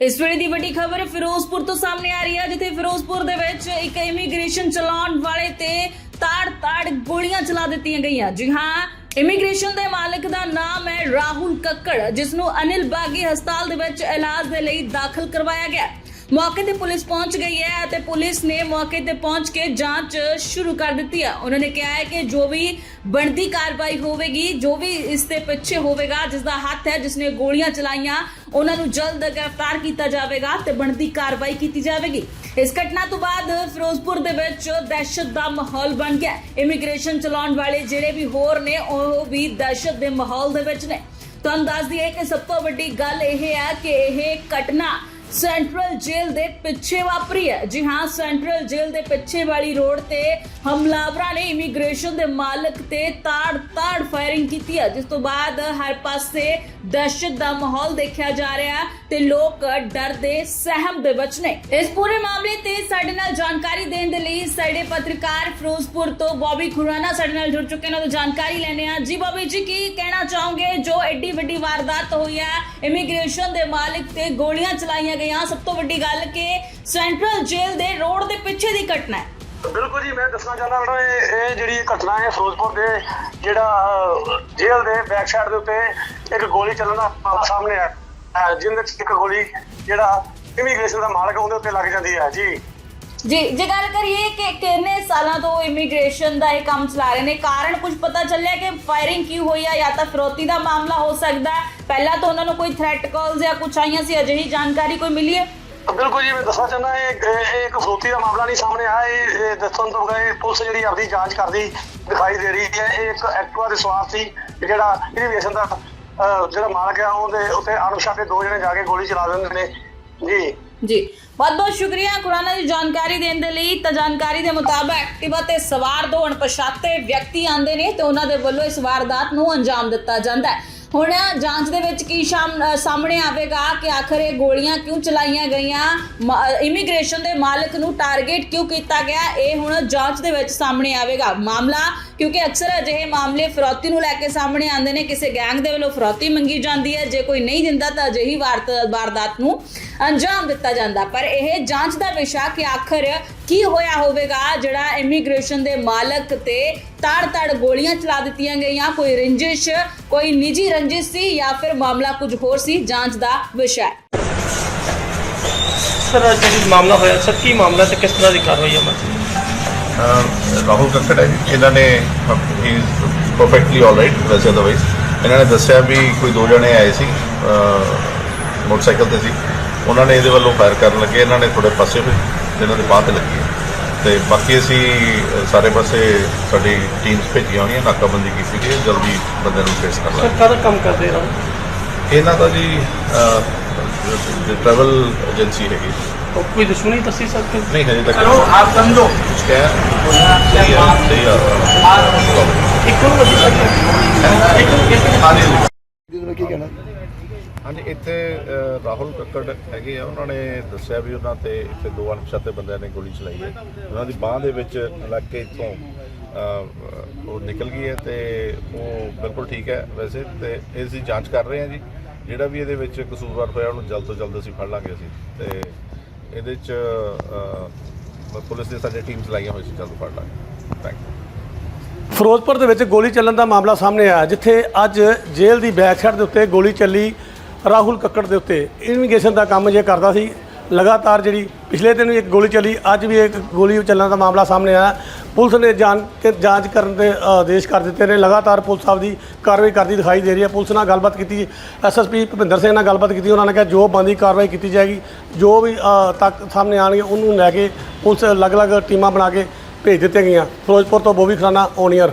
ਇਸ ਵੇਲੇ ਦੀ ਵੱਡੀ ਖਬਰ ਫਿਰੋਜ਼ਪੁਰ ਤੋਂ ਸਾਹਮਣੇ ਆ ਰਹੀ ਹੈ, ਜਿੱਥੇ ਫਿਰੋਜ਼ਪੁਰ ਦੇ ਵਿੱਚ ਇੱਕ ਇਮੀਗ੍ਰੇਸ਼ਨ ਚਲਾਉਣ ਵਾਲੇ ਤੇ ਤਾੜ-ਤਾੜ ਗੋਲੀਆਂ ਚਲਾ ਦਿੱਤੀਆਂ ਗਈਆਂ। ਜੀ ਹਾਂ ਇਮੀਗ੍ਰੇਸ਼ਨ ਦੇ ਮਾਲਕ ਦਾ ਨਾਮ ਹੈ ਰਾਹੁਲ ਕੱਕੜ, ਜਿਸ ਨੂੰ ਅਨਿਲ ਬਾਗੀ ਹਸਪਤਾਲ ਦੇ ਵਿੱਚ ਇਲਾਜ ਦੇ ਲਈ ਦਾਖਲ ਕਰਵਾਇਆ ਗਿਆ। ਮੌਕੇ ਤੇ ਪੁਲਿਸ ਪਹੁੰਚ ਗਈ ਹੈ ਅਤੇ ਪੁਲਿਸ ਨੇ ਮੌਕੇ ਤੇ ਪਹੁੰਚ ਕੇ ਜਾਂਚ ਸ਼ੁਰੂ ਕਰ ਦਿੱਤੀ ਹੈ। ਉਹਨਾਂ ਨੇ ਕਿਹਾ ਹੈ ਕਿ ਜੋ ਵੀ ਬਣਦੀ ਕਾਰਵਾਈ ਹੋਵੇਗੀ, ਜੋ ਵੀ ਇਸ ਦੇ ਪਿੱਛੇ ਹੋਵੇਗਾ ਜਿਸ ਦਾ ਹੱਥ ਹੈ ਜਿਸ ਨੇ ਗੋਲੀਆਂ ਚਲਾਈਆਂ, ਉਹਨਾਂ ਨੂੰ ਜਲਦ ਗ੍ਰਿਫਤਾਰ ਕੀਤਾ ਜਾਵੇਗਾ ਤੇ ਬਣਦੀ ਕਾਰਵਾਈ ਕੀਤੀ ਜਾਵੇਗੀ। ਇਸ ਘਟਨਾ ਤੋਂ ਬਾਅਦ ਫਿਰੋਜ਼ਪੁਰ ਦੇ ਵਿੱਚ ਦਹਿਸ਼ਤ ਦਾ ਮਾਹੌਲ ਬਣ ਗਿਆ ਇਮੀਗ੍ਰੇਸ਼ਨ ਚਲਾਉਣ ਵਾਲੇ ਜਿਹੜੇ ਵੀ ਹੋਰ ਨੇ, ਉਹ ਵੀ ਦਹਿਸ਼ਤ ਦੇ ਮਾਹੌਲ ਦੇ ਵਿੱਚ ਨੇ। ਤੁਹਾਨੂੰ ਦੱਸ ਦਈਏ ਕਿ ਸਭ ਤੋਂ ਵੱਡੀ ਗੱਲ ਇਹ ਹੈ ਕਿ ਇਹ ਘਟਨਾ ਸੈਂਟਰਲ ਜੇਲ੍ਹ ਦੇ ਪਿੱਛੇ ਵਾਪਰੀ ਹੈ। ਜੀ ਹਾਂ, ਸੈਂਟਰਲ ਜੇਲ੍ਹ ਦੇ ਪਿੱਛੇ ਵਾਲੀ ਰੋਡ ਤੇ ਹਮਲਾਵਰਾਂ ਨੇ ਇਮੀਗ੍ਰੇਸ਼ਨ ਦੇ ਮਾਲਕ ਤੇ ਤਾੜ-ਤਾੜ ਫਾਇਰਿੰਗ ਕੀਤੀ ਹੈ, ਜਿਸ ਤੋਂ ਬਾਅਦ ਹਰ ਪਾਸੇ ਦਹਿਸ਼ਤ ਦਾ ਮਾਹੌਲ ਦੇਖਿਆ ਜਾ ਰਿਹਾ ਹੈ ਤੇ ਲੋਕ ਡਰ ਦੇ ਸਹਿਮ ਦੇ ਵਿੱਚ ਨੇ। ਇਸ ਪੂਰੇ ਮਾਮਲੇ ਤੇ ਸਾਡੇ ਨਾਲ ਜਾਣਕਾਰੀ ਦੇਣ ਦੇ ਲਈ ਸਾਡੇ ਪੱਤਰਕਾਰ ਫਿਰੋਜ਼ਪੁਰ ਤੋਂ ਬੌਬੀ ਖੁਰਾਨਾ ਸਾਡੇ ਨਾਲ ਜੁੜ ਚੁੱਕੇ ਨੇ ਉਹ ਜਾਣਕਾਰੀ ਲੈਣੇ ਆ ਜੀ ਬੌਬੀ ਜੀ, ਕੀ ਕਹਿਣਾ ਚਾਹੋਗੇ? ਜੋ ਐਡੀ ਵੱਡੀ ਵਾਰਦਾਤ ਹੋਈ ਹੈ, ਇਮੀਗ੍ਰੇਸ਼ਨ ਦੇ ਮਾਲਕ ਤੇ ਗੋਲੀਆਂ ਚਲਾਈਆਂ ਗਈਆਂ। ਸਭ ਤੋਂ ਵੱਡੀ ਗੱਲ ਕਿ ਸੈਂਟਰਲ ਜੇਲ੍ਹ ਦੇ ਰੋਡ ਦੇ ਪਿੱਛੇ ਦੀ ਘਟਨਾ ਹੈ। ਬਿਲਕੁਲ ਜੀ ਮੈਂ ਦੱਸਣਾ ਚਾਹੁੰਦਾ ਮੈਡਮ ਇਹ ਜਿਹੜੀ ਘਟਨਾ ਹੈ ਫਿਰੋਜ਼ਪੁਰ ਦੇ ਜਿਹੜਾ ਜੇਲ੍ਹ ਦੇ ਬੈਕ ਸਾਈਡ ਦੇ ਉੱਤੇ ਇੱਕ ਗੋਲੀ ਚੱਲਣ ਦਾ ਸਾਹਮਣੇ ਆਇਆ। ਹੈ, ਇੱਕ ਗੋਲੀ ਜਿਹੜਾ ਇਮੀਗ੍ਰੇਸ਼ਨ ਦਾ ਮਾਲਕ ਉਹਦੇ ਉੱਤੇ ਲੱਗ ਜਾਂਦੀ ਹੈ। ਜੀ। ਜੀ ਜੇ ਗੱਲ ਕਰੀਏ ਕਿ ਕਿੰਨੇ ਸਾਲਾਂ ਤੋਂ ਇਮੀਗ੍ਰੇਸ਼ਨ ਦਾ ਇਹ ਕੰਮ ਚਲਾ ਰਹੇ ਨੇ ਕਾਰਨ ਕੁਝ ਪਤਾ ਚੱਲਿਆ ਕਿ ਫਾਇਰਿੰਗ ਕਿਉਂ ਹੋਈ ਆ ਜਾਂ ਤਾਂ ਫਿਰੌਤੀ ਦਾ ਮਾਮਲਾ ਹੋ ਸਕਦਾ ਪਹਿਲਾਂ ਤਾਂ ਉਹਨਾਂ ਨੂੰ ਕੋਈ ਥ੍ਰੈਟ ਕਾਲਸ ਜਾਂ ਕੁਝ ਆਈਆਂ ਸੀ ਅਜਿਹੀ ਜਾਣਕਾਰੀ ਕੋਈ ਮਿਲੀ ਹੈ? ਬਿਲਕੁਲ ਜੀ, ਮੈਂ ਦੱਸਣਾ ਚਾਹੁੰਦਾ, ਇਹ ਇਹ ਇੱਕ ਫਰੋਤੀ ਦਾ ਮਾਮਲਾ ਨਹੀਂ ਸਾਹਮਣੇ ਆਇਆ। ਇਹ ਦੱਸਣ ਤੋਂ ਬਗੈਰ ਪੁਲਿਸ ਜਿਹੜੀ ਆਪਦੀ ਜਾਂਚ ਕਰਦੀ ਦਿਖਾਈ ਦੇ ਰਹੀ ਹੈ। ਇਹ ਇੱਕ ਐਕਟਿਵਾ ਦੇ ਸਵਾਰ ਸੀ, ਜਿਹੜਾ ਇਮੀਗ੍ਰੇਸ਼ਨ ਦਾ ਜਿਹੜਾ ਮਾਲਕ ਆ, ਉਹਦੇ ਉੱਤੇ ਅਣਪਛਾਤੇ ਦੋ ਜਣੇ ਜਾ ਕੇ ਗੋਲੀ ਚਲਾ ਦਿੰਦੇ ਨੇ। ਜੀ। ਜੀ। ਬਹੁਤ ਬਹੁਤ ਸ਼ੁਕਰੀਆ ਕੁਰਾਨਾ ਦੀ ਜਾਣਕਾਰੀ ਦੇਣ ਦੇ ਲਈ। ਤਾਂ ਜਾਣਕਾਰੀ ਦੇ ਮੁਤਾਬਕ ਐਕਟਿਵਾ ਤੇ ਸਵਾਰ ਦੋ ਅਣਪਛਾਤੇ ਵਿਅਕਤੀ ਆਂਦੇ ਨੇ ਤੇ ਉਹਨਾਂ ਦੇ ਵੱਲੋਂ ਇਸ ਵਾਰਦਾਤ ਨੂੰ ਅੰਜਾਮ ਦਿੱਤਾ ਜਾਂਦਾ ਹੈ। ਹੁਣ ਜਾਂਚ ਦੇ ਵਿੱਚ ਕੀ ਸ਼ਾਮ- ਸਾਹਮਣੇ ਆਵੇਗਾ ਕਿ ਆਖਰ ਇਹ ਗੋਲੀਆਂ ਕਿਉਂ ਚਲਾਈਆਂ ਗਈਆਂ? ਇਮੀਗ੍ਰੇਸ਼ਨ ਦੇ ਮਾਲਕ ਨੂੰ ਟਾਰਗੇਟ ਕਿਉਂ ਕੀਤਾ ਗਿਆ? ਇਹ ਹੁਣ ਜਾਂਚ ਦੇ ਵਿੱਚ ਸਾਹਮਣੇ ਆਵੇਗਾ। ਮਾਮਲਾ, ਕਿਉਂਕਿ ਅਕਸਰ ਅਜਿਹੇ ਮਾਮਲੇ ਫਰੋਤੀ ਨੂੰ ਲੈ ਕੇ ਸਾਹਮਣੇ ਆਉਂਦੇ ਨੇ, ਕਿਸੇ ਗੈਂਗ ਦੇ ਵੱਲੋਂ ਫਰੌਤੀ ਮੰਗੀ ਜਾਂਦੀ ਹੈ। ਜੇ ਕੋਈ ਨਹੀਂ ਦਿੰਦਾ ਤਾਂ ਅਜਿਹੀ ਵਾਰਤ- ਵਾਰਦਾਤ ਨੂੰ ਅੰਜਾਮ ਦਿੱਤਾ ਜਾਂਦਾ। ਪਰ ਇਹ ਜਾਂਚ ਦਾ ਵਿਸ਼ਾ ਕਿ ਆਖਰ ਕੀ ਹੋਇਆ ਹੋਵੇਗਾ ਜਿਹੜਾ ਇਮੀਗ੍ਰੇਸ਼ਨ ਦੇ ਮਾਲਕ ਤੇ ਤਾੜ-ਤਾੜ ਗੋਲੀਆਂ ਚਲਾ ਦਿੱਤੀਆਂ ਗਈਆਂ ਕੋਈ ਰੰਜਿਸ਼ ਕੋਈ ਨਿੱਜੀ ਰੰਜਿਸ਼ ਸੀ ਜਾਂ ਫਿਰ ਮਾਮਲਾ ਕੁਝ ਹੋਰ ਸੀ ਜਾਂਚ ਦਾ ਵਿਸ਼ਾ ਹੈ। ਸਰ ਅੱਜ ਜਿਹੜੀ ਮਾਮਲਾ ਹੋਇਆ? ਸਰ ਕੀ ਮਾਮਲਾ ਤੇ ਕਿਸ ਤਰ੍ਹਾਂ ਦੀ ਕਾਰਵਾਈ ਹੈ? ਮਤਲਬ ਅਹ ਰਾਹੁਲ ਕੱਕੜ ਹੈ ਜੀ। ਇਹਨਾਂ ਨੇ ਇਜ਼ ਪਰਫੈਕਟਲੀ ਆਲਰਾਈਟ ਵੈਸੇ ਅਦਰਵਾਈਜ਼ ਇਹਨਾਂ ਨੇ ਦੱਸਿਆ ਵੀ ਕੋਈ ਦੋ ਜਣੇ ਆਏ ਸੀ ਅਹ ਮੋਟਰਸਾਈਕਲ ਤੇ ਸੀ। ਉਹਨਾਂ ਨੇ ਇਹਦੇ ਵੱਲੋਂ ਫਾਇਰ ਕਰਨ ਲੱਗੇ ਇਹਨਾਂ ਨੇ ਥੋੜੇ ਪਾਸੇ ਹੋਏ ਇਹਨਾਂ ਦੇ ਬਾਹ ਤੇ ਲੱਗੀ। ਤੇ ਬਾਕੀ ਅਸੀਂ ਸਾਰੇ ਪਾਸੇ ਸਾਡੀ ਟੀਮਸ ਭੇਜੀਆਂ ਹੋਈਆਂ ਨਾਕਾਬੰਦੀ ਕੀਤੀ ਗਈ ਜਲਦੀ ਬੰਦੇ ਨੂੰ ਫੇਸ ਕਰ ਸਰ ਕਾਹਦਾ ਕੰਮ ਕਰਦੇ ਰਹੋ ਇਹਨਾਂ ਦਾ ਜੀ ਟਰੈਵਲ ਏਜੰਸੀ ਹੈਗੀ। ਕੋਈ ਦੁਸ਼ਮਣੀ ਦੱਸੀ ਸਕਦੇ ਨਹੀਂ ਹਜੇ ਤੱਕ ਆਪ ਸਮਝੋ। ਸਕੈਨ ਸਹੀ ਆ ਸਹੀ ਆ। ਇੱਕੋ ਵੱਡੀ ਸਰ ਇੱਕ ਕੀ ਕਹਿਣਾ? ਹਾਂਜੀ, ਇੱਥੇ ਰਾਹੁਲ ਕੱਕੜ ਹੈਗੇ ਆ। ਉਹਨਾਂ ਨੇ ਦੱਸਿਆ ਵੀ ਉਹਨਾਂ ਤੇ ਇੱਥੇ ਦੋ ਅਣਪਛਾਤੇ ਬੰਦਿਆਂ ਨੇ ਗੋਲੀ ਚਲਾਈ ਹੈ। ਉਹਨਾਂ ਦੀ ਬਾਹ ਦੇ ਵਿੱਚ ਲੱਗ ਕੇ ਇੱਥੋਂ ਉਹ ਨਿਕਲ ਗਈ ਹੈ ਤੇ ਉਹ ਬਿਲਕੁਲ ਠੀਕ ਹੈ ਵੈਸੇ ਤੇ ਇਸ ਦੀ ਜਾਂਚ ਕਰ ਰਹੇ ਹਾਂ ਜੀ। ਜਿਹੜਾ ਵੀ ਇਹਦੇ ਵਿੱਚ ਕਸੂਰਵਾਰ ਹੋਇਆ, ਉਹਨੂੰ ਜਲਦ ਤੋਂ ਜਲਦ ਅਸੀਂ ਫੜ ਲਾਂਗੇ ਅਸੀਂ। ਤੇ ਇਹਦੇ ਚ ਪੁਲਿਸ ਨੇ ਸਾਡੇ ਟੀਮਸ ਲਾਈਆਂ ਹੋਈ ਸੀ, ਜਲਦ ਫੜ ਲਾਂਗੇ। ਥੈਂਕ ਯੂ ਫਿਰੋਜ਼ਪੁਰ ਦੇ ਵਿੱਚ ਗੋਲੀ ਚੱਲਣ ਦਾ ਮਾਮਲਾ ਸਾਹਮਣੇ ਆਇਆ, ਜਿੱਥੇ ਅੱਜ ਜੇਲ੍ਹ ਦੀ ਬੈਕ ਸਾਈਡ ਦੇ ਉੱਤੇ ਗੋਲੀ ਚੱਲੀ ਰਾਹੁਲ ਕੱਕੜ ਦੇ ਉੱਤੇ। ਇਮੀਗ੍ਰੇਸ਼ਨ ਦਾ ਕੰਮ ਜੇ ਕਰਦਾ ਸੀ, ਲਗਾਤਾਰ ਜਿਹੜੀ ਪਿਛਲੇ ਦਿਨ ਵੀ ਇੱਕ ਗੋਲੀ ਚੱਲੀ, ਅੱਜ ਵੀ ਇੱਕ ਗੋਲੀ ਚੱਲਣ ਦਾ ਮਾਮਲਾ ਸਾਹਮਣੇ ਆਇਆ। ਪੁਲਿਸ ਨੇ ਜਾਣ ਕੇ ਜਾਂਚ ਕਰਨ ਦੇ ਆਦੇਸ਼ ਕਰ ਦਿੱਤੇ ਨੇ, ਲਗਾਤਾਰ ਪੁਲਿਸ ਆਪਦੀ ਕਾਰਵਾਈ ਕਰਦੀ ਦਿਖਾਈ ਦੇ ਰਹੀ ਹੈ। ਪੁਲਿਸ ਨਾਲ ਗੱਲਬਾਤ ਕੀਤੀ, ਐਸਐਸਪੀ ਭੁਪਿੰਦਰ ਸਿੰਘ ਨਾਲ ਗੱਲਬਾਤ ਕੀਤੀ, ਉਹਨਾਂ ਨੇ ਕਿਹਾ ਜੋ ਬੰਦੀ ਕਾਰਵਾਈ ਕੀਤੀ ਜਾਏਗੀ, ਜੋ ਵੀ ਤੱਕ ਸਾਹਮਣੇ ਆਣਗੇ ਉਹਨੂੰ ਲੈ ਕੇ ਪੁਲਿਸ ਅਲੱਗ-ਅਲੱਗ ਟੀਮਾਂ ਬਣਾ ਕੇ ਭੇਜ ਦਿੱਤੀਆਂ ਗਈਆਂ। ਫਿਰੋਜ਼ਪੁਰ ਤੋਂ ਬੋਵੀ ਖਰਾਨਾ ਓਨੀਅਰ